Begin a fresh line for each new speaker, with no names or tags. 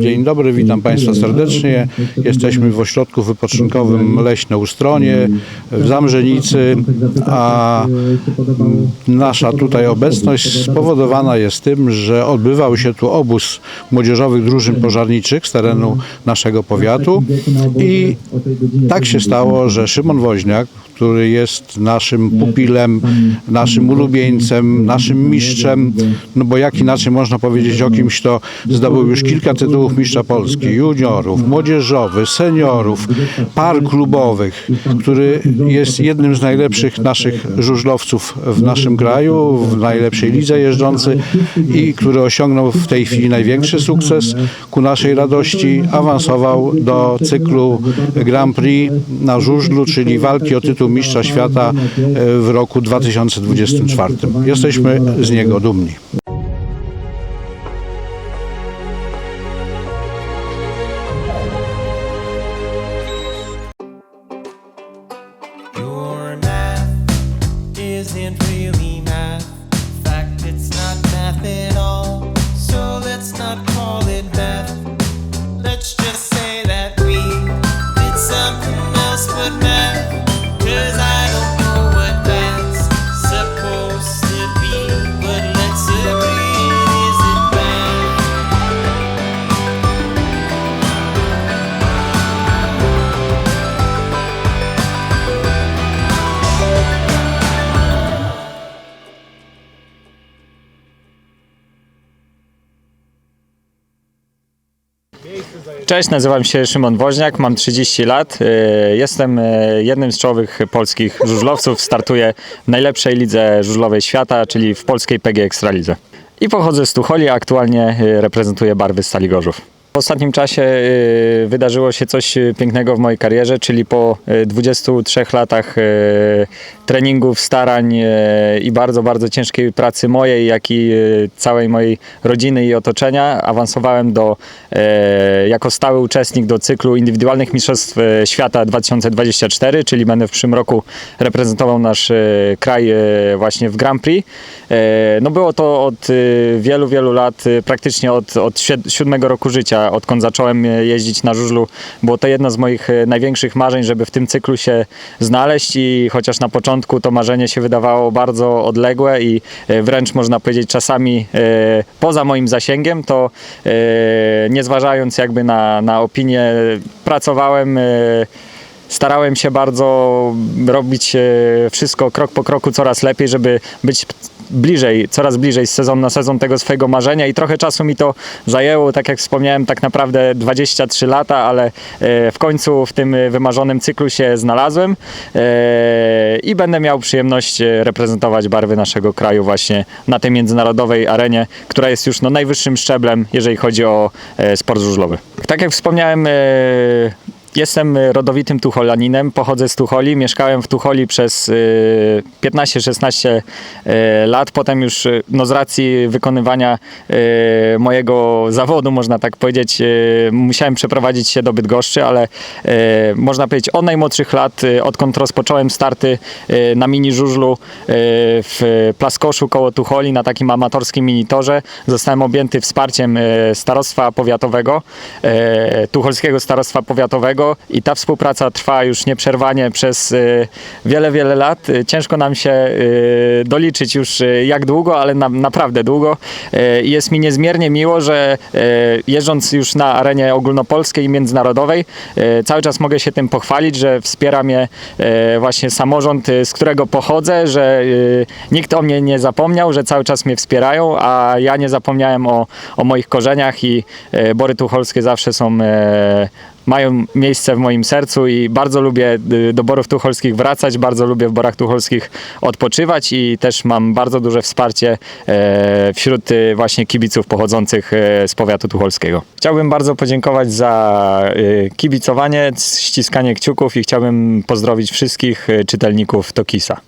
Dzień dobry, witam Państwa serdecznie. Jesteśmy w ośrodku wypoczynkowym Leśne Ustronie w Zamrzenicy, a nasza tutaj obecność spowodowana jest tym, że odbywał się tu obóz młodzieżowych drużyn pożarniczych z terenu naszego powiatu i tak się stało, że Szymon Woźniak, który jest naszym pupilem, naszym ulubieńcem, naszym mistrzem, no bo jak inaczej można powiedzieć o kimś, kto zdobył już kilka tytułów mistrza Polski, juniorów, młodzieżowych, seniorów, par klubowych, który jest jednym z najlepszych naszych żużlowców w naszym kraju, w najlepszej lidze jeżdżący i który osiągnął w tej chwili największy sukces ku naszej radości, awansował do cyklu Grand Prix na żużlu, czyli walki o tytuł mistrza świata w roku 2024. Jesteśmy z niego dumni.
Cześć, nazywam się Szymon Woźniak, mam 30 lat. e, Jestem e, jednym z czołowych polskich żużlowców. Startuję w najlepszej lidze żużlowej świata, czyli w polskiej PG Ekstralidze. I pochodzę z Tucholi, aktualnie e, reprezentuję barwy Stali Gorzów. W ostatnim czasie e, wydarzyło się coś e, pięknego w mojej karierze, czyli po e, 23 latach e, treningów, starań i bardzo, bardzo ciężkiej pracy mojej, jak i całej mojej rodziny i otoczenia, awansowałem do, jako stały uczestnik do cyklu indywidualnych Mistrzostw Świata 2024, czyli będę w przyszłym roku reprezentował nasz kraj właśnie w Grand Prix. No było to od wielu, wielu lat, praktycznie od, od siódmego roku życia, odkąd zacząłem e, jeździć na żużlu. Było to jedno z moich e, największych marzeń, żeby w tym cyklu się znaleźć i chociaż na początku to marzenie się wydawało bardzo odległe i e, wręcz można powiedzieć czasami poza moim zasięgiem, to nie zważając jakby na, na opinię, pracowałem starałem się bardzo robić e, wszystko krok po kroku coraz lepiej, żeby być bliżej, coraz bliżej z sezon na sezon tego swojego marzenia i trochę czasu mi to zajęło, tak jak wspomniałem, tak naprawdę 23 lata, ale e, w końcu w tym wymarzonym cyklu się znalazłem e, i będę miał przyjemność reprezentować barwy naszego kraju właśnie na tej międzynarodowej arenie, która jest już no, najwyższym szczeblem, jeżeli chodzi o sport żużlowy. Tak jak wspomniałem, Jestem y, rodowitym Tucholaninem, pochodzę z Tucholi, mieszkałem w Tucholi przez y, 15-16 y, lat, potem już y, no, z racji wykonywania y, mojego zawodu, można tak powiedzieć, y, musiałem przeprowadzić się do Bydgoszczy, ale y, można powiedzieć od najmłodszych lat, y, odkąd rozpocząłem starty y, na mini żużlu y, w Plaskoszu koło Tucholi na takim amatorskim minitorze, zostałem objęty wsparciem y, starostwa powiatowego, y, Tucholskiego Starostwa Powiatowego i ta współpraca trwa już nieprzerwanie przez y, wiele, wiele lat. Y, Ciężko nam się y, doliczyć już jak długo, ale na, naprawdę długo. Jest mi niezmiernie miło, że jeżdżąc już na arenie ogólnopolskiej i międzynarodowej, cały czas mogę się tym pochwalić, że wspiera mnie właśnie samorząd, z którego pochodzę, że nikt o mnie nie zapomniał, że cały czas mnie wspierają, a ja nie zapomniałem o, o moich korzeniach i Bory Tucholskie zawsze są mają miejsce w moim sercu i bardzo lubię y, do Borów Tucholskich wracać, bardzo lubię w Borach Tucholskich odpoczywać i też mam bardzo duże wsparcie e, wśród y, właśnie kibiców pochodzących e, z powiatu tucholskiego. Chciałbym bardzo podziękować za y, kibicowanie, ściskanie kciuków i chciałbym pozdrowić wszystkich czytelników Tokisa.